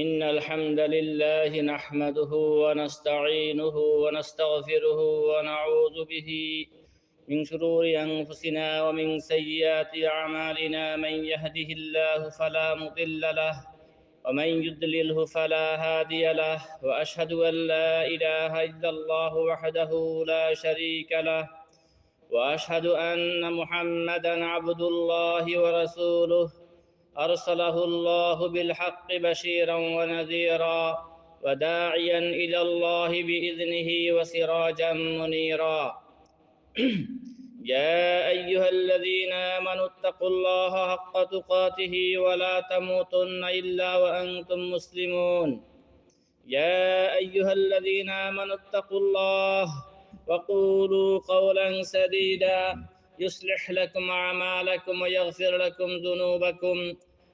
إن الحمد لله نحمده ونستعينه ونستغفره ونعوذ به من شرور أنفسنا ومن سيئات أعمالنا. من يهده الله فلا مضل له ومن يضلله فلا هادي له. وأشهد أن لا إله إلا الله وحده لا شريك له. وأشهد أن محمدا عبد الله ورسوله. أرسله الله بالحق بشيرا ونذيرا وداعيا إلى الله بإذنه وسراجا منيرا. يا أيها الذين آمنوا اتقوا الله حق تقاته ولا تموتن إلا وأنتم مسلمون. يا أيها الذين آمنوا اتقوا الله وقولوا قولا سديدا يصلح لكم أعمالكم ويغفر لكم ذنوبكم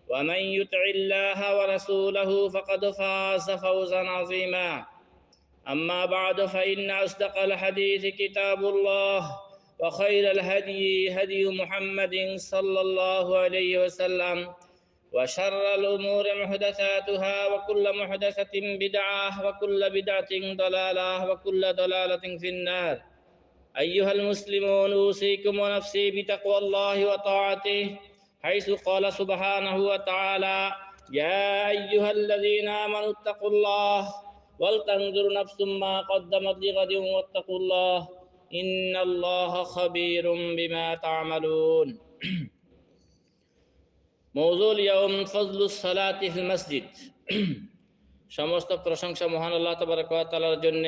ومن يطع الله ورسوله فقد فاز فوزا عظيما. أما بعد فإن أصدق الحديث كتاب الله وخير الهدي هدي محمد صلى الله عليه وسلم وشر الأمور محدثاتها وكل محدثة بدعة وكل بدعة ضلالة وكل ضلالة في النار. أيها المسلمون أوصيكم ونفسي بتقوى الله وطاعته حيث قال سبحانه وتعالى يا أيها الذين آمنوا اتقوا الله ولتنظر نفس ما قدمت لغد واتقوا الله إن الله خبير بما تعملون موضوع اليوم فضل الصلاة في المسجد সমস্ত প্রশংসা মহান আল্লাহ তবরক তাআলার জন্য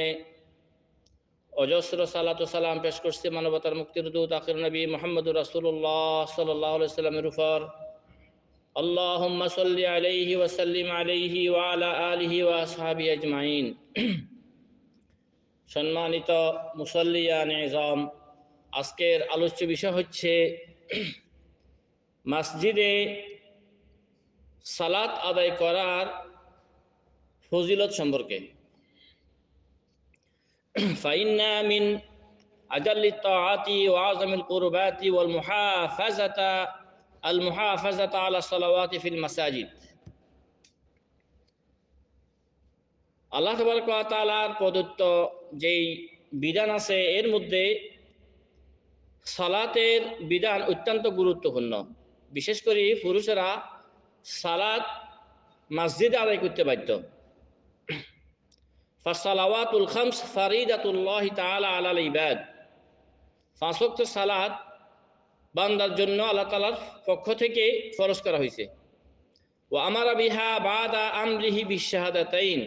অজস্র সালাত সালাম পেশ করছি মানবতার মুক্তির দূত আখির নবী মোহাম্মদুর রাসূলুল্লাহ সাল্লাল্লাহু আলাইহি সাল্লামের উপর اللهم صل عليه وسلم عليه وعلى آله وأصحابه أجمعين সম্মানিত মুসল্লিয়ান নিজাম আজকের আলোচ্য বিষয় হচ্ছে মসজিদে সালাত আদায় করার ফজিলত সম্পর্কে فإن من أجل الطاعات وأعظم القربات والمحافظة المحافظة على الصلوات في المساجد আল্লাহ তালার প্রদত্ত যেই বিধান আছে এর মধ্যে সালাতের বিধান অত্যন্ত গুরুত্বপূর্ণ বিশেষ করে পুরুষেরা সালাত মসজিদে আদায় করতে বাধ্য ফাসালাওয়াতুল খামস ফারিদাতুল্লাহ তাআলা আলাল ইবাদ। ওয়াক্ত সালাত বান্দার জন্য আল্লাহ তাআলার পক্ষ থেকে ফরজ করা হয়েছে। ও আমারা বিহা বাদা আমরিহি বিশাহাদাতাইন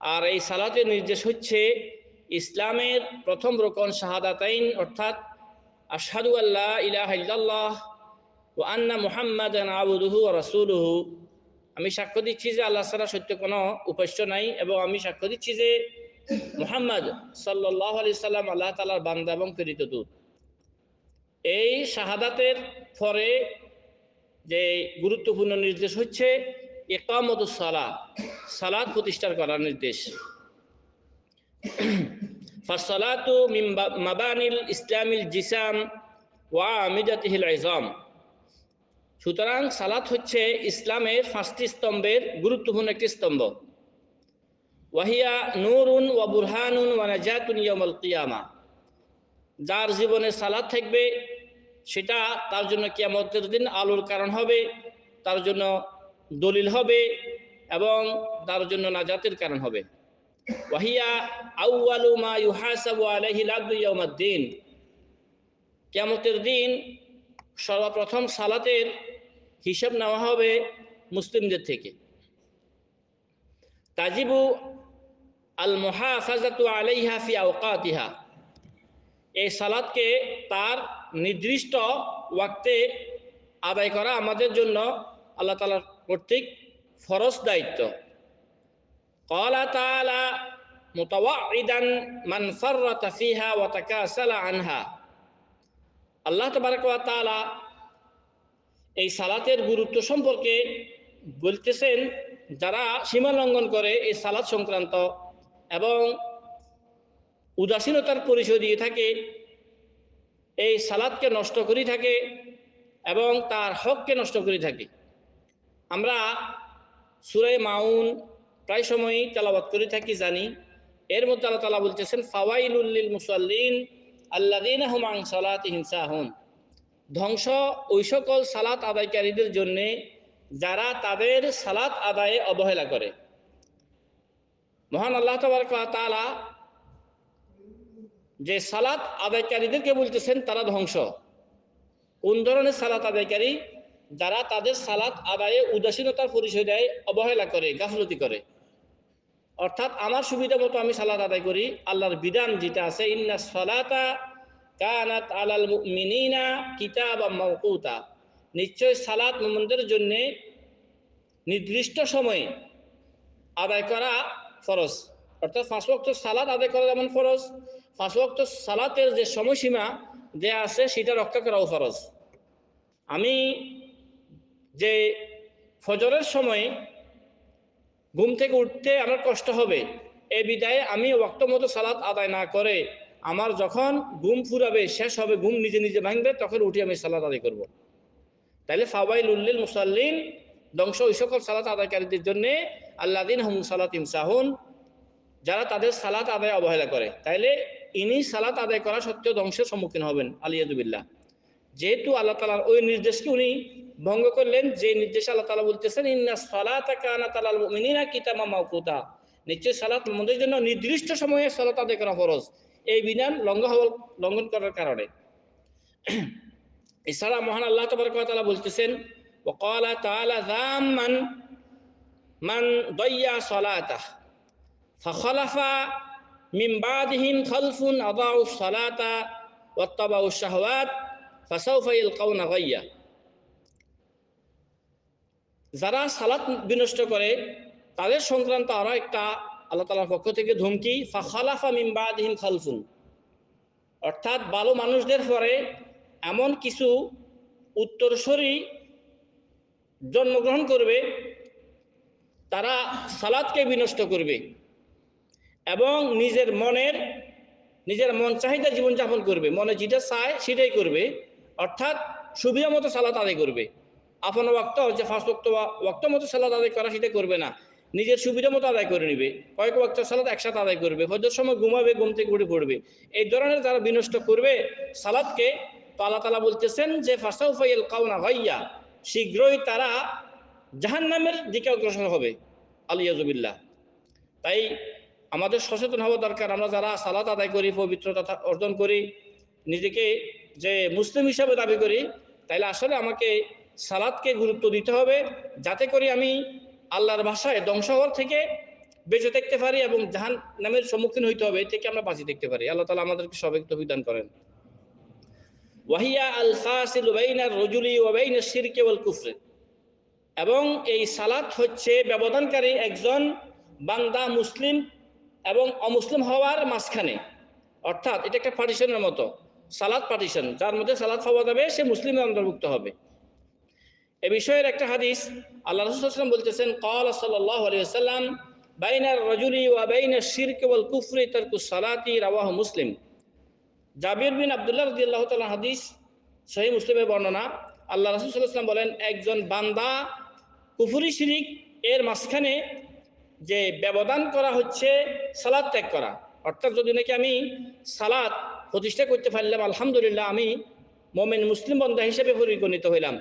আর এই সালাতের নির্দেশ হচ্ছে ইসলামের প্রথম রোকন শাহাদাতাইন, অর্থাৎ আশহাদু আল্লাহ ইলাহা ইল্লাল্লাহ ও আন্না মুহাম্মাদান আবুদুহু রাসূলুহু। আমি সাক্ষ্য দিচ্ছি যে আল্লাহ ছাড়া সত্য কোনো উপাস্য নাই এবং আমি সাক্ষ্য দিচ্ছি যে মুহাম্মদ সাল্লাহ আলি সাল্লাম আল্লাহ তালার বান্দা এবং প্রেরিত দূত। এই শাহাদাতের পরে যে গুরুত্বপূর্ণ নির্দেশ হচ্ছে একামত সালা সালাদ প্রতিষ্ঠার করার নির্দেশ। ফাসালাতু মাবানিল ইসলামিল জিসাম ওয়া আমিজাতিহিল ইজাম। সুতরাং সালাত হচ্ছে ইসলামের পাঁচটি স্তম্ভের গুরুত্বপূর্ণ একটি স্তম্ভ। ওয়াহিয়া নুরুন ওয়া বুরহানুন ওয়া নাজাতুন ইয়াউমাল কিয়ামা। যার জীবনে সালাত থাকবে, সেটা তার জন্য কিয়ামতের দিন আলোর কারণ হবে, তার জন্য দলিল হবে এবং তার জন্য নাজাতের কারণ হবে। ওয়াহিয়া আউয়ালু মা ইউহাসাবু আলাইহি আবদু ইয়াউমাদ্দিন। কিয়ামতের দিন সর্বপ্রথম সালাতের হিসাব নেওয়া হবে মুসলিমদের থেকে। তাজিবু আল মহাফাজাতু আলাইহা ফি আওকাতিহা। এই সালাদকে তার নির্দিষ্ট ওয়াক্তে আদায় করা আমাদের জন্য আল্লাহ তালার কর্তৃক ফরস দায়িত্ব। কলা তালা মোতাওয়াইদান মান ফাররা তাফিহা আনহা। আল্লাহ তাবারাক এই সালাতের গুরুত্ব সম্পর্কে বলতেছেন যারা সীমা লঙ্ঘন করে এই সালাত সংক্রান্ত এবং উদাসীনতার পরিচয় দিয়ে থাকে, এই সালাদকে নষ্ট করে থাকে এবং তার হককে নষ্ট করে থাকে। আমরা সুরে মাউন প্রায় সময়ই তালাবাদ করে থাকি, জানি। এর মধ্যে আল্লাহ তালা বলতেছেন ফাওয়াইলুল্লিল মুসাল্লিন আল্লাদিন হুমাং সালাত হিংসাহুন ধ্বংস ওই সকল সালাত আদায়কারীদের জন্যে যারা তাদের সালাত আদায়ে অবহেলা করে। মহান আল্লাহ তালা যে সালাত আদায়কারীদেরকে বলতেছেন তারা ধ্বংস। কোন ধরনের সালাত আদায়কারী? যারা তাদের সালাত আদায়ে উদাসীনতার পরিচয় দেয়, অবহেলা করে, গাফলতি করে। অর্থাৎ আমার সুবিধা মতো আমি সালাত আদায় করি, আল্লাহর বিধান যেটা আছে, ইন্না সালাতা কানাত আলাল মিনিনা কিতাব মাউকুতা নিশ্চয় সালাত মোমনদের জন্য নির্দিষ্ট সময়ে আদায় করা ফরজ। অর্থাৎ পাঁচ ওয়াক্ত সালাত আদায় করা যেমন ফরজ, পাঁচ ওয়াক্ত সালাতের যে সময়সীমা দেয়া আছে, সেটা রক্ষা করাও ফরজ। আমি যে ফজরের সময় ঘুম থেকে উঠতে আমার কষ্ট হবে এই বিদায়ে আমি ওয়াক্ত মতো সালাত আদায় না করে আমার যখন ঘুম ফুরাবে, শেষ হবে, ঘুম নিজে নিজে ভাঙবে, তখন উঠে আমি সালাত আদায় করব। তাইলে ফাবাইল উল্লিল মুসাল্লিন ধ্বংস ওই সকল সালাত আদায়কারীদের জন্য আল্লাহ দিন হুম সালাত ইমসাহুন, যারা তাদের সালাত আদায় অবহেলা করে। তাইলে ইনি সালাত আদায় করা সত্ত্বেও ধ্বংসের সম্মুখীন হবেন আলিয়াদুবিল্লাহ যেহেতু আল্লাহ তালার ওই নির্দেশকে উনি ভঙ্গ করলেন, যে নির্দেশ আল্লাহ তালা বলতেছেন, ইন্না সালাতা কানা তালাল মিনিনা কিতামা মাউকুতা নিশ্চয় সালাত আমাদের জন্য নির্দিষ্ট সময়ে সালাত আদায় করা ফরজ। এই বিধান লঙ্ঘ লঙ্ঘন করার কারণে। এছাড়া মহান আল্লাহ তবরকতালা বলতেছেন কলা তালা দামান মান মান দয়া সলাতা ফখলাফা মিমবাদহিম খলফুন আবাউ সলাতা ওত্তাবাউ শাহওয়াত ফাসাউফাইল কৌনা গইয়া। যারা সালাত বিনষ্ট করে, তাদের সংক্রান্ত আরও একটা আল্লাহ তালার পক্ষ থেকে ধমকি, ফাখালাফা মিমবাদহীন খালফুন। অর্থাৎ ভালো মানুষদের পরে এমন কিছু উত্তরসরি জন্মগ্রহণ করবে, তারা সালাদকে বিনষ্ট করবে এবং নিজের মনের, নিজের মন চাহিদা জীবনযাপন করবে। মনে যেটা চায় সেটাই করবে, অর্থাৎ সুবিধা মতো সালাত আদায় করবে। আপন ওয়াক্ত, যে ফার্স্ট ওয়াক্ত মতো সালাদ আদায় করা সেটা করবে না। নিজের সুবিধা মতো আদায় করে নেবে। কয়েক ওয়াক্ত সালাদ একসাথে আদায় করবে। হজের সময় ঘুমাবে, ঘুম থেকে উঠে পড়বে। এই ধরনের যারা বিনষ্ট করবে সালাদকে তো আল্লাহ তালা বলতেছেন যে ফাসাউফাইল কাউনা ভাইয়া শীঘ্রই তারা জাহান নামের দিকে অগ্রসর হবে। আলিয়াজুবিল্লাহ তাই আমাদের সচেতন হওয়া দরকার। আমরা যারা সালাত আদায় করি, পবিত্রতা অর্জন করি, নিজেকে যে মুসলিম হিসাবে দাবি করি, তাইলে আসলে আমাকে সালাদকে গুরুত্ব দিতে হবে। যাতে করে আমি আল্লাহর ভাষায় ধ্বংস হওয়ার থেকে বেঁচে থাকতে পারি এবং জাহান নামের সম্মুখীন হইতে হবে থেকে আমরা বাঁচিয়ে দেখতে পারি। আল্লাহ তালা আমাদেরকে সবাইকে অভিদান করেন। ওয়াহিয়া আল কুফরে। এবং এই সালাত হচ্ছে ব্যবধানকারী একজন বান্দা মুসলিম এবং অমুসলিম হওয়ার মাঝখানে। অর্থাৎ এটা একটা পার্টিশনের মতো সালাদ পার্টিশন যার মধ্যে সালাদ হওয়া যাবে, সে মুসলিমের অন্তর্ভুক্ত হবে। এ বিষয়ের একটা হাদিস আল্লাহ রসুলাম বলতেছেন কল সাল্লাহ বাইনার রজুলি ওয়া বাইনার শির কেবল কুফরি তারকু সালাতি রাওয়াহ মুসলিম। জাবির বিন আবদুল্লাহ রদিয়াল্লাহ তালা হাদিস সহি মুসলিমের বর্ণনা। আল্লাহ রসুল সাল্লাম বলেন, একজন বান্দা কুফুরি শিরিক, এর মাঝখানে যে ব্যবধান করা হচ্ছে সালাদ ত্যাগ করা। অর্থাৎ যদি নাকি আমি সালাদ প্রতিষ্ঠা করতে পারলাম, আলহামদুলিল্লাহ আমি মোমেন মুসলিম বন্ধা হিসেবে পরিগণিত হইলাম।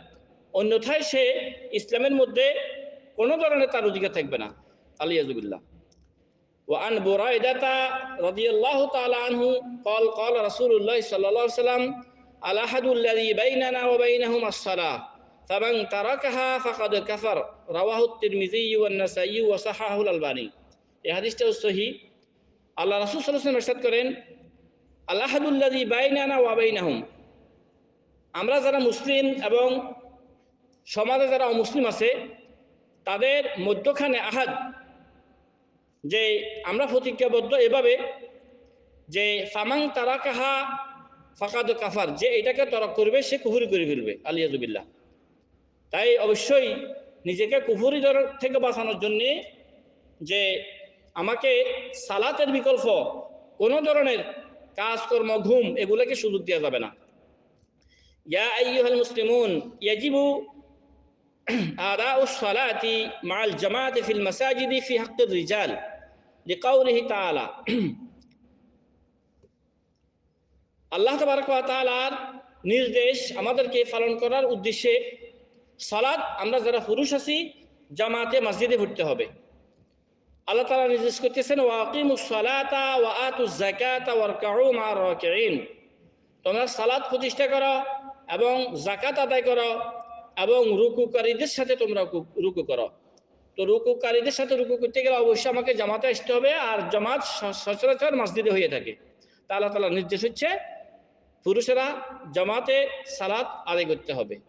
অন্যথায় সে ইসলামের মধ্যে কোনো ধরনের তার অধিকার থাকবে না আলিয়াজুবিল্লাহ وعن بريدة رضي الله تعالى عنه قال قال رسول الله صلى الله عليه وسلم الأحد الذي بيننا وبينهم الصلاة فمن تركها فقد كفر رواه الترمذي والنسائي وصححه الألباني এই হাদিসটাও সহি আল্লাহ রাসূল সাল্লাল্লাহু আলাইহি ওয়াসাল্লাম করেন আল্লাহাদুল্লাযী বাইনানা ওয়া বাইনাহুম আমরা যারা মুসলিম এবং সমাজে যারা অমুসলিম আছে, তাদের মধ্যখানে আহাদ, যে আমরা প্রতিজ্ঞাবদ্ধ এভাবে, যে ফামাং তারা কাহা ফাকাদ কাফার, যে এটাকে তরক করবে, সে কুহুরি করে ফেলবে আলিয়াজুবিল্লাহ তাই অবশ্যই নিজেকে কুহুরি দর থেকে বাঁচানোর জন্যে যে আমাকে সালাতের বিকল্প কোনো ধরনের কাজকর্ম, ঘুম এগুলোকে সুযোগ দেওয়া যাবে না। ইয়া আইয়ুহাল মুসলিমুন ইয়াজিবু أداء الصلاة مع الجماعة في المساجد في حق الرجال لقوله تعالى আল্লাহ তালার নির্দেশ আমাদেরকে পালন করার উদ্দেশ্যে সালাদ আমরা যারা পুরুষ আছি জামাতে মসজিদে ভরতে হবে আল্লাহ তালা নির্দেশ করতেছেন ওয়াকিম সালাতা ওয়া আতু জাকাতা ওয়ারকাউ মা রাকিঈন তোমরা সালাদ প্রতিষ্ঠা করো এবং জাকাত আদায় করো এবং রুকুকারীদের সাথে তোমরা রুকু- করো। তো রুকুকারীদের সাথে রুকু করতে গেলে অবশ্যই আমাকে জামাতে আসতে হবে আর জামাত সচরাচর মসজিদে হয়ে থাকে। তা আল্লাহ তালা নির্দেশ হচ্ছে পুরুষেরা জামাতে সালাত আদায় করতে হবে।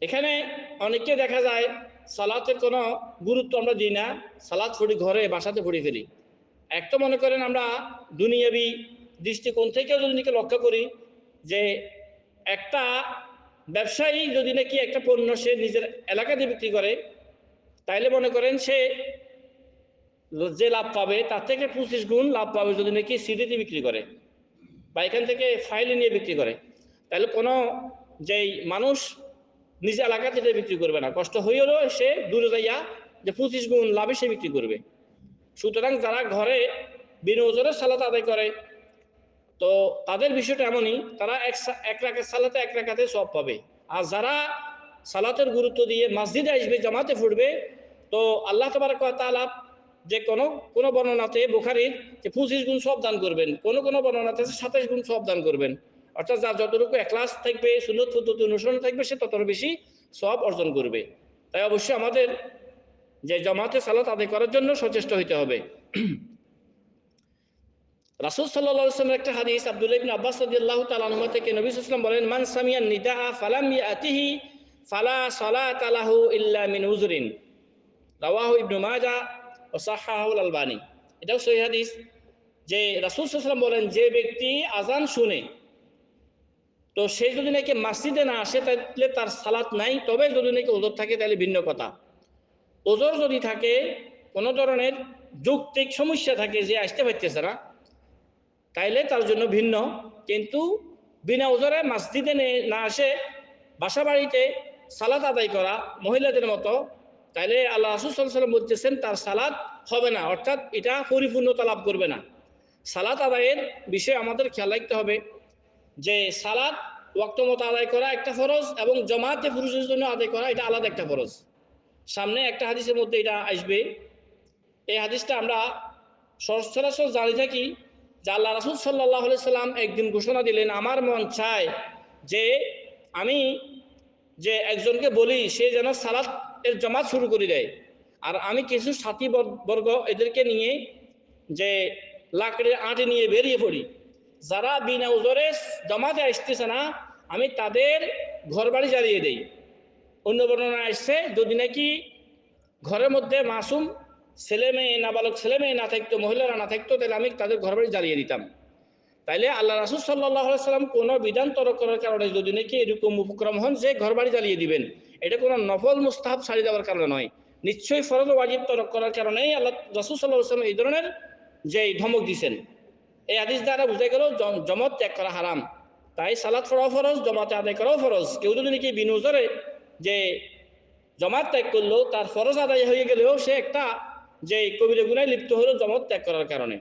এখানে অনেককে দেখা যায় সালাতের কোনো গুরুত্ব আমরা দিই না, সালাত পড়ি ঘরে, বাসাতে পড়ে ফেলি। এক তো মনে করেন আমরা দুনিয়াবি দৃষ্টিকোণ থেকেও যদি লক্ষ্য করি যে একটা ব্যবসায়ী যদি নাকি একটা পণ্য সে নিজের এলাকাতে বিক্রি করে, তাইলে মনে করেন সে যে লাভ পাবে, তার থেকে পঁচিশ গুণ লাভ পাবে যদি নাকি সিডিতে বিক্রি করে বা এখান থেকে ফাইলে নিয়ে বিক্রি করে। তাহলে কোনো যেই মানুষ নিজ এলাকাতে এটা বিক্রি করবে না। কষ্ট হইলেও সে দূরে যাইয়া যে পঁচিশ গুণ লাভে সে বিক্রি করবে। সুতরাং যারা ঘরে বিনোজনের সালাত আদায় করে তো তাদের বিষয়টা এমনই, তারা এক এক সালাতে এক রাখাতে সব পাবে। আর যারা সালাতের গুরুত্ব দিয়ে মসজিদে আসবে, জামাতে ফুটবে, তো আল্লাহ তালা যে কোনো কোনো বর্ণনাতে বুখারির যে পঁচিশ গুণ সব দান করবেন, কোনো কোনো বর্ণনাতে সাতাশ গুণ সব দান করবেন, অর্থাৎ যার যতটুকু একলাস থাকবে, সুন্নত পদ্ধতি অনুসরণ থাকবে, সে তত বেশি সব অর্জন করবে। তাই অবশ্যই আমাদের যে জমাতে সালাত আদায় করার জন্য সচেষ্ট হইতে হবে। রাসুল সাল্লামের একটা হাদিস, আব্দুল্লাহ ইবিন আব্বাস রাদিয়াল্লাহ তাআলা থেকে নবী সাল্লাম বলেন, মান সামিয়ান নিদা ফালাম ইয়াতিহি ফালা সালাত লাহু ইল্লা মিন উজরিন। রাওয়াহু ইবনু মাজা ও সাহাহুল আলবানী। এটাও সহি হাদিস যে রাসুল সাল্লাম বলেন, যে ব্যক্তি আজান শুনে, তো সে যদি নাকি মসজিদে না আসে তাহলে তার সালাত নাই। তবে যদি নাকি ওজোর থাকে তাহলে ভিন্ন কথা। ওজোর যদি থাকে, কোনো ধরনের যৌক্তিক সমস্যা থাকে, যে আসতে পারতেছে না তাইলে তার জন্য ভিন্ন। কিন্তু বিনা ওজরে মসজিদে নে- আসে বাসা বাড়িতে সালাত আদায় করা মহিলাদের মতো, তাইলে আল্লাহ রাসুল সাল্লাম বলতেছেন, তার সালাত হবে না। অর্থাৎ এটা পরিপূর্ণতা লাভ করবে না। সালাত আদায়ের বিষয়ে আমাদের খেয়াল রাখতে হবে যে সালাত ওয়াক্ত মতো আদায় করা একটা ফরজ এবং জমাতে পুরুষের জন্য আদায় করা এটা আলাদা একটা ফরজ। সামনে একটা হাদিসের মধ্যে এটা আসবে। এই হাদিসটা আমরা সচরাচর জানি থাকি যে আল্লাহ রাসুল সাল্লাহ সাল্লাম একদিন ঘোষণা দিলেন, আমার মন চায় যে আমি যে একজনকে বলি, সে যেন সালাত এর জমাত শুরু করে দেয়। আর আমি কিছু সাথী বর্গ এদেরকে নিয়ে যে লাকড়ের আঁটে নিয়ে বেরিয়ে পড়ি। যারা বিনা উজরে জমাতে আসতেছে না, আমি তাদের ঘর বাড়ি জ্বালিয়ে দেই। অন্য বর্ণনা আসছে যদি নাকি ঘরের মধ্যে মাসুম ছেলে মেয়ে, নাবালক ছেলে মেয়ে, না থাকতো, মহিলারা না থাকতো, তাহলে আমি তাদের ঘর বাড়ি জ্বালিয়ে দিতাম। তাইলে আল্লাহ রাসুল সাল্লাহ সাল্লাম কোনো বিধান তরক করার কারণে যদি নাকি এরকম উপক্রম হন, যে ঘর বাড়ি জ্বালিয়ে দিবেন, এটা কোনো নফল, মুস্তাহাব ছাড়ি দেওয়ার কারণে নয়। নিশ্চয়ই ফরজ ওয়াজিব তরক করার কারণেই আল্লাহ রাসুল সাল্লাহ সাল্লাম এই ধরনের যে ধমক দিছেন। এই আদিস দ্বারা বুঝা গেল জমত ত্যাগ করা হারাম। তাই সালাদ পড়াও ফরজ, জমাতে আদায় করাও ফরজ। কেউ যদি নাকি বিনুজরে যে জমাত ত্যাগ করল, তার ফরজ আদায় হয়ে গেলেও সে একটা যে কবিরা গুনায় লিপ্ত হলো জমাত ত্যাগ করার কারণে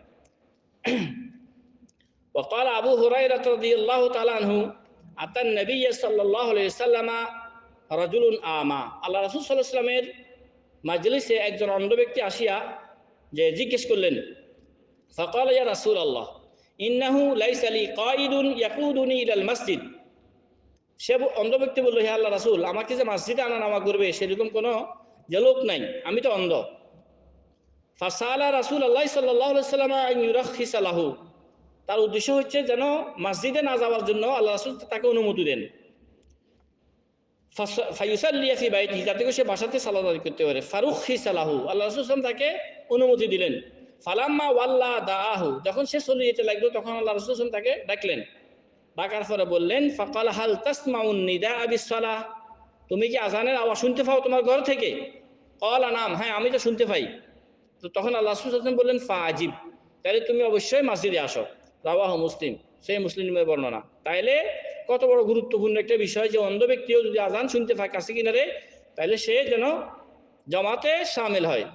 وقال أبو هريرة رضي الله تعالى عنه أتى النبي صلى الله عليه وسلم رجل آما আল্লাহ রাসূল সাল্লাল্লাহু আলাইহি ওয়াসাল্লামের মাজলিসে একজন অন্ধ ব্যক্তি আসিয়া যে জিজ্ঞেস করলেন فقال يا رسول الله إنه ليس لي قائد يقودني إلى المسجد সে ব- অন্ধ ব্যক্তি বললো হে আল্লাহ রাসূল আমাকে যে মসজিদে আনা নামা করবে সেরকম কোনো যে লোক নাই আমি তো অন্ধ ফাসালা রাসূল আল্লাহ সাল্লাল্লাহু আলাইহি ওয়াসাল্লাম আন ইউরাখিসা তার উদ্দেশ্য হচ্ছে যেন মসজিদে না যাওয়ার জন্য আল্লাহ রাসুল তাকে অনুমতি দেন। ফাইসাল্লিয়া ফি বাইতি যাতে সে বাসাতে সালাদ করতে পারে। ফারুক হি সালাহু আল্লাহ রাসুল সাল্লাম তাকে অনুমতি দিলেন। ফালাম্মা ওয়াল্লা দাহু যখন সে চলে যেতে লাগল, তখন আল্লাহ রাসুল সাল্লাম তাকে ডাকলেন। ডাকার পরে বললেন, ফাকাল হাল তাসমাউন নিদা আবিস সালাহ তুমি কি আজানের আওয়াজ শুনতে পাও তোমার ঘর থেকে? কল, নাম হ্যাঁ আমি তো শুনতে পাই। তো তখন আল্লাহ ওয়াসাল্লাম বললেন ফা আজিব তাহলে তুমি অবশ্যই মসজিদে আসো। রাওয়াহ মুসলিম, সেই মুসলিমের বর্ণনা। তাইলে কত বড় গুরুত্বপূর্ণ একটা বিষয় যে অন্ধ ব্যক্তিও যদি আজান শুনতে পায় কাছে কিনারে তাহলে সে যেন জমাতে সামিল হয়।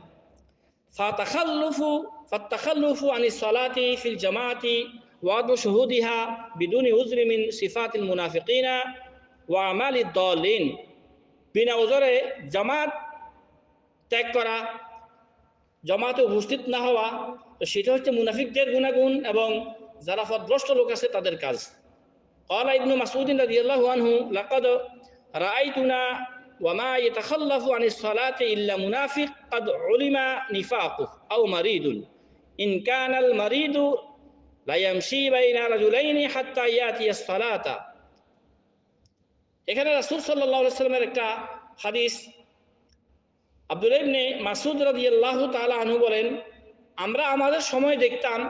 ফাতাখাল্লুফু, ফাত্তাখাল্লুফু আনি সলাতি ফিল জামাতি ওয়াদু শুহুদিহা বিদুনি উজরি মিন সিফাতিল মুনাফিকিনা ওয়া আমালিদ দলিন। বিনা ওজরে জামাত ত্যাগ করা জমাতে উপস্থিত না হওয়া তো সেটা হচ্ছে মুনাফিকদের গুণাগুণ এবং যারা পদভ্রষ্ট লোক আছে তাদের কাজ قال ابن مسعود رضي الله عنه لقد رأيتنا وما يتخلف عن الصلاة إلا منافق قد علم نفاقه أو مريض إن كان المريض لا يمشي بين رجلين حتى يأتي الصلاة এখানে রাসূল সাল্লাল্লাহু আলাইহি সাল্লামের একটা হাদিস আব্দুল ইবনে মাসুদ রাদিয়াল্লাহু তাআলা আনহু বলেন, আমরা আমাদের সময় দেখতাম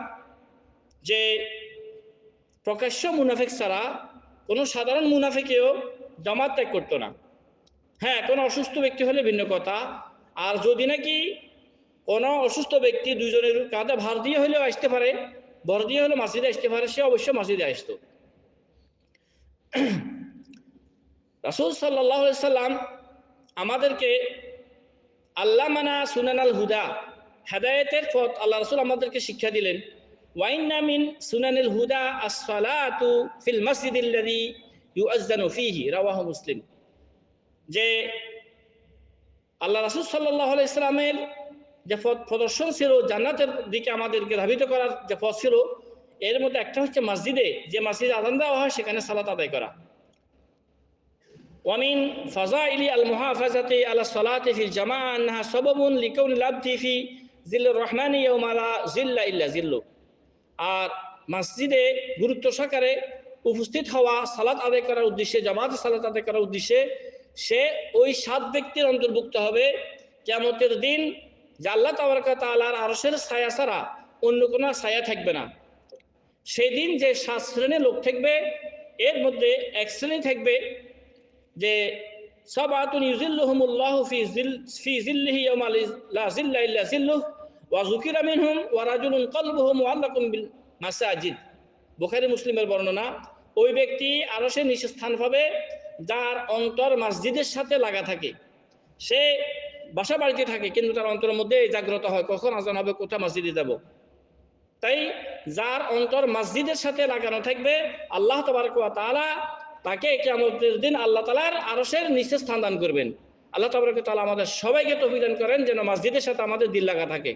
যে প্রকাশ্য মুনাফিক ছাড়া কোনো সাধারণ মুনাফিকেও জামাত ত্যাগ করতো না। হ্যাঁ কোনো অসুস্থ ব্যক্তি হলে ভিন্ন কথা। আর যদি নাকি কোনো অসুস্থ ব্যক্তি দুজনের কাঁধে ভার দিয়ে হলেও আসতে পারে ভর দিয়ে হলে মাসিদে আসতে পারে, সে অবশ্যই মাসিদে আসতো। রাসুল সাল্লাহ সাল্লাম আমাদেরকে আল্লাহ মানা সুনান আল হুদা, হেদায়েতের পথ আল্লাহ রসুল আমাদেরকে শিক্ষা দিলেন। ওয়াইন্না মিন সুনানিল হুদা আসসালাতু ফিল মসজিদিল্লাযী ইউআজ্জানু ফীহি মুসলিম। যে আল্লাহ রাসূল সাল্লাল্লাহু আলাইহি সাল্লামের যে পথ প্রদর্শন ছিল, জান্নাতের দিকে আমাদেরকে ধাবিত করার যে পথ ছিল, এর মধ্যে একটা হচ্ছে মসজিদে, যে মসজিদে আজান দেওয়া হয়, সেখানে সালাত আদায় করা। ওয়ামিন ফাজা ইলি আল মুহাফাজাতে আলা সলাতে ফিল জামা আন্নাহা সববুন লিকৌন লাবদি ফি জিল্লুর রহমানি ইয়মালা জিল্লা ইল্লা জিল্লু আর মসজিদে গুরুত্ব সহকারে উপস্থিত হওয়া সালাত আদায় করার উদ্দেশ্যে, জামাত সালাত আদায় করার উদ্দেশ্যে সে ওই সাত ব্যক্তির অন্তর্ভুক্ত হবে। কেমতের দিন যে আল্লাহ তাবারকা তালার আরসের ছায়া ছাড়া অন্য কোনো ছায়া থাকবে না। সেই দিন যে সাত শ্রেণির লোক থাকবে, এর মধ্যে এক শ্রেণি থাকবে যে সাবাতুন ইউজিল্লুহুমুল্লাহু ফি মাসাজিদ। বুখারী মুসলিমের বর্ণনা, ওই ব্যক্তি আরও সে নিচে স্থান পাবে, যার অন্তর মসজিদের সাথে লাগা থাকে। সে বাসা বাড়িতে থাকে, কিন্তু তার অন্তরের মধ্যে জাগ্রত হয়, কখন আজান হবে, কোথায় মসজিদে যাব? তাই যার অন্তর মসজিদের সাথে লাগানো থাকবে, আল্লাহ তবারক ওয়া তাআলা তাকে কেমতের দিন আল্লাহ তালার আরসের নিচে স্থান দান করবেন আল্লাহ তবরক তালা আমাদের সবাইকে তফিদান করেন যেন মসজিদের সাথে আমাদের দিল লাগা থাকে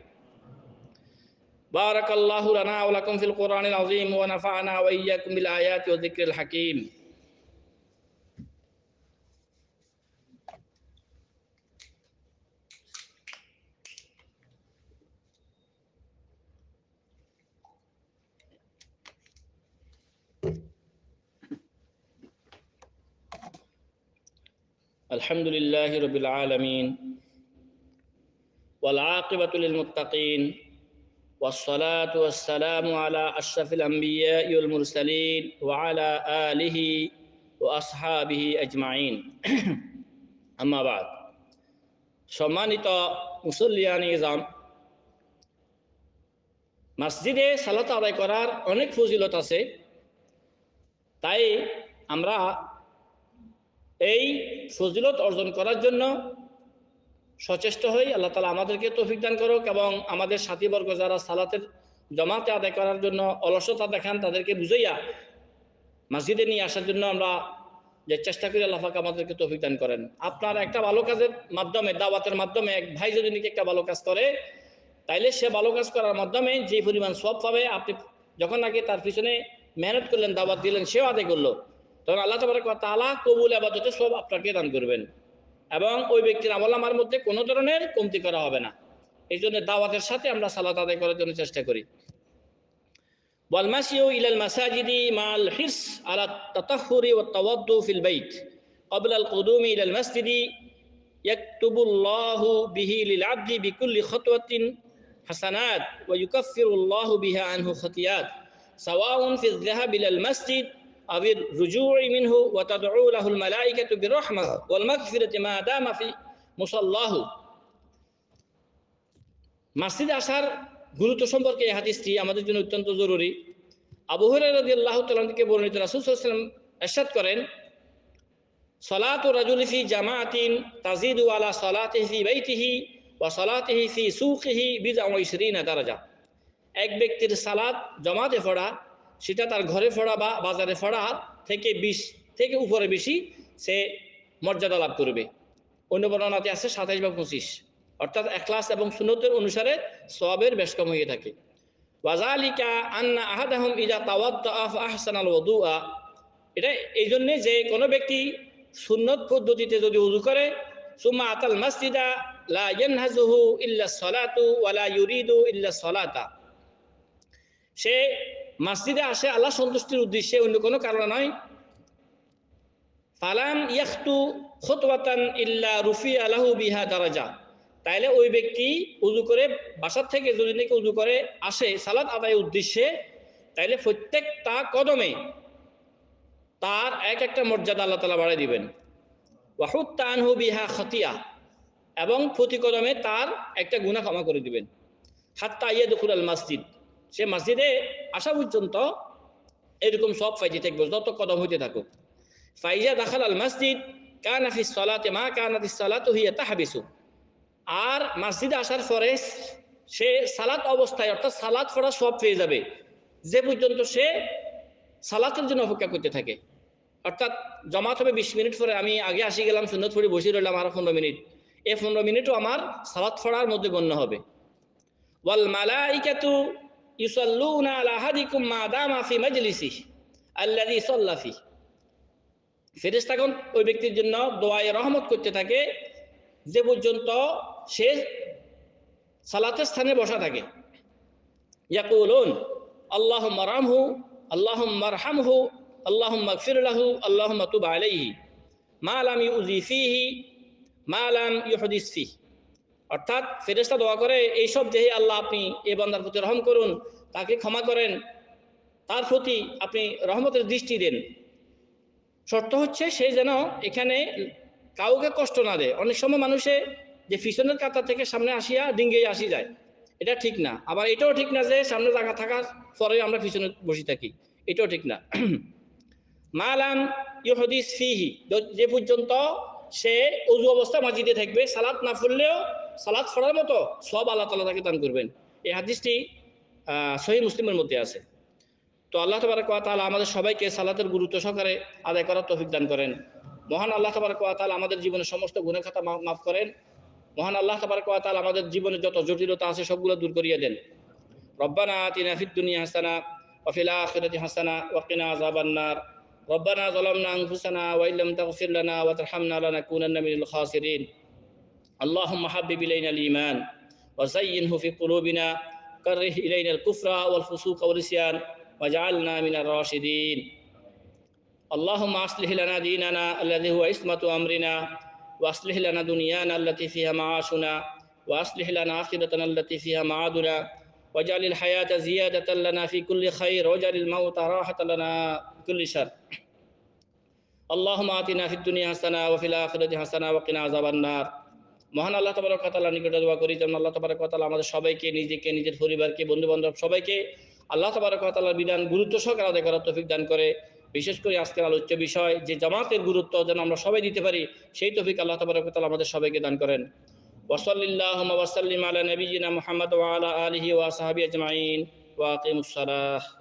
بارك الله لنا ولكم في القرآن العظيم ونفعنا وإياكم بالآيات والذكر الحكيم الحمد لله رب العالمين والعاقبة للمتقين والصلاة والسلام على أشرف الأنبياء والمرسلين وعلى آله وأصحابه أجمعين أما بعد সম্মানিত মুসল্লিয়ান ইজাম মসজিদে সালাত আদায় করার অনেক ফজিলত আছে তাই আমরা এই ফজিলত অর্জন করার জন্য সচেষ্ট হই। আল্লাহ তালা আমাদেরকে তৌফিক দান করুক এবং আমাদের সাথীবর্গ যারা সালাতের জমাতে আদায় করার জন্য অলসতা দেখান, তাদেরকে বুঝাইয়া মসজিদে নিয়ে আসার জন্য আমরা যে চেষ্টা করি, আল্লাহ আমাদেরকে তৌফিক দান করেন। আপনার একটা ভালো কাজের মাধ্যমে, দাওয়াতের মাধ্যমে এক ভাই যদি নাকি একটা ভালো কাজ করে, তাইলে সে ভালো কাজ করার মাধ্যমে যে পরিমাণ সব পাবে, আপনি যখন নাকি তার পিছনে মেহনত করলেন, দাওয়াত দিলেন, সেও আদায় করল। তখন আল্লাহ তাবারক ওয়া তাআলা কবুল আবাদতে সব আপনাকে দান করবেন এবং ওই ব্যক্তির আমল আমার মধ্যে কোনো ধরনের কমতি করা হবে না এই জন্য দাওয়াতের সাথে আমরা সালাত আদায় করার জন্য চেষ্টা করি والمشي إلى المساجد مع الحرص على التطهر والتوضؤ في البيت قبل القدوم إلى المسجد يكتب الله به للعبد بكل خطوة حسنات ويكفر الله بها عنه خطيئات سواء في الذهاب إلى المسجد أو الرجوع منه وتدعو له الملائكة بالرحمة والمغفرة ما دام في مصلاه মসজিদে আসার গুরুত্ব সম্পর্কে এই হাদিসটি আমাদের জন্য অত্যন্ত জরুরি আবু হুরায়রা রাদিয়াল্লাহু তাআলা থেকে বর্ণিত রাসূল সাল্লাল্লাহু আলাইহি ওয়াসাল্লাম এরশাদ করেন সলাত রাজুল ফি জামাতিন তাজিদু আলা সলাতিহি ফি বাইতিহি ওয়া সলাতিহি ফি সুকিহি বিদআ ওয়া ইশরিনা দারাজা এক ব্যক্তির সালাত জমাতে পড়া সেটা তার ঘরে পড়া বা বাজারে পড়া থেকে বিশ, থেকে উপরে বেশি সে মর্যাদা লাভ করবে। অন্য বর্ণনাতে আছে সাতাইশ বা পঁচিশ। অর্থাৎ এখলাস এবং সুন্নতের অনুসারে সবের বেশ কম হয়ে থাকে। ওয়াজালিকা আন্না আহাদাহম ইজা তাওয়াদ্দা আহসানাল ওদুআ এটা এই জন্যে যে কোনো ব্যক্তি সুন্নত পদ্ধতিতে যদি উজু করে, সুম্মা আতাল মাসজিদা, লা ইয়ানহাজুহু ইল্লা সলাতু ওয়ালা ইউরিদু ইল্লা সলাতা। সে মসজিদে আসে আল্লাহ সন্তুষ্টির উদ্দেশ্যে অন্য কোনো কারণ নয়। ফালাম ইয়াখতু খুতওয়াতান ইল্লা রুফি আলাহু বিহা দারাজা। তাইলে ওই ব্যক্তি উজু করে বাসার থেকে যদি নাকি উজু করে আসে সালাত আদায়ের উদ্দেশ্যে, তাইলে প্রত্যেকটা কদমে তার এক একটা মর্যাদা আল্লাহ তালা বাড়াই দিবেন। ওয়াহুদ তানহু বিহা খতিয়া। এবং প্রতি কদমে তার একটা গুণা ক্ষমা করে দিবেন। হাত্তা ইয়ে দুকুল আল মসজিদ। সে মসজিদে আসা পর্যন্ত এরকম সব ফাইতে থাকবে, যত কদম হইতে থাকুক। ফাইজা দাখাল আল মসজিদ কানাফি সলাতে, মা কান কানাফি সলাত হিয়া তাহাবিসু। আর মসজিদে আসার পরে সে সালাত অবস্থায়, অর্থাৎ সালাত পড়া সব পেয়ে যাবে। যে পর্যন্ত সে সালাতের জন্য অপেক্ষা করতে থাকে। অর্থাৎ জমাত হবে বিশ মিনিট পরে, আমি আগে আসি গেলাম, সুন্নত পড়ে বসে রইলাম আরও পনেরো মিনিট। এই পনেরো মিনিটও আমার সালাত পড়ার মধ্যে গণ্য হবে। ওয়াল মালাইকাতু ইউসাল্লুনা আলা আহাদিকুম মা দামা ফি মাজলিসি আল্লাযী সাল্লা ফি। ওই ব্যক্তির জন্য দোয়ায়ে রহমত করতে থাকে, যে পর্যন্ত সে সালাতের স্থানে বসা থাকে। ইয়াকুলুন, আল্লাহুম্মা রামহু, আল্লাহুম্মা আরহামহু, আল্লাহুম্মা গফির লাহু, আল্লাহুম্মা তুব আলাইহি। মা লাম ইউজি ফিহি, মা লাম ইউহদিস ফিহি। অর্থাৎ ফেরেশতা দোয়া করে, এইসব যে হে আল্লাহ আপনি এই বান্দার প্রতি রহম করুন, তাকে ক্ষমা করেন, তার প্রতি আপনি রহমতের দৃষ্টি দেন। শর্ত হচ্ছে সে যেন এখানে কাউকে কষ্ট না দেয়। অনেক সময় মানুষে যে পিছনের কাতার থেকে সামনে আসিয়া ডিঙ্গে আসি যায়, এটা ঠিক না। আবার এটাও ঠিক না যে সামনে জায়গা থাকার পরে আমরা পিছনে বসে থাকি, এটাও ঠিক না। মালাম ইহদিস ফিহি, যে পর্যন্ত সে উজু অবস্থা মাজিদে থাকবে, সালাত না ফুললেও সালাত ফড়ার মতো সব আল্লাহ তালা তাকে দান করবেন এই হাদিসটি সহি মুসলিমের মধ্যে আছে তো আল্লাহ তবারক তাআলা আমাদের সবাইকে সালাতের গুরুত্ব সহকারে আদায় করার তৌফিক দান করেন মহান আল্লাহ তবারক তাআলা আমাদের জীবনের সমস্ত গুণের খাতা মাফ করেন মহান আল্লাহ তবারক তাআলা আমাদের জীবনে যত জটিলতা আছে সবগুলো দূর করিয়ে দেন রব্বানা আতিনা ফিদ দুনিয়া হাসানা ওয়া ফিল আখিরাতি হাসানা ওয়া কিনা আযাবান নার ربنا ظلمنا أنفسنا وإن لم تغفر لنا وترحمنا لنكونن من الخاسرين اللهم حبب إلينا الإيمان وزينه في قلوبنا كره إلينا الكفر والفسوق والعصيان واجعلنا من الراشدين. اللهم أصلح لنا ديننا الذي هو عصمة أمرنا وأصلح لنا دنيانا التي فيها معاشنا وأصلح لنا آخرتنا التي فيها معادنا واجعل الحياة زيادة لنا في كل خير واجعل الموت راحة لنا كل شر. اللهم آتنا في الدنيا حسنة وفي الآخرة حسنة وقنا عذاب النار. মহান আল্লাহ তবরক তাআলা নিকটে দোয়া করি, যেমন আল্লাহ তবরক তাআলা আমাদের সবাইকে, নিজেকে, নিজের পরিবারকে বন্ধু বান্ধব সবাইকে আল্লাহ তবরক তাআলার বিধান, গুরুত্ব সহকারে আদায় করার তফিক দান করে। বিশেষ করে আজকের আলোচ্য বিষয়, যে জামাতের গুরুত্ব যেন আমরা সবাই দিতে পারি, সেই তফিক আল্লাহ তবরক তাআলা আমাদের সবাইকে দান করেন। ওয়াসাল্লাল্লাহু ওয়া সাল্লিম আলা নবিয়িনা মুহাম্মদ ওয়া আলা আলিহি ওয়া সাহবিহি আজমাইন। ওয়া আকিমুস সালাহ।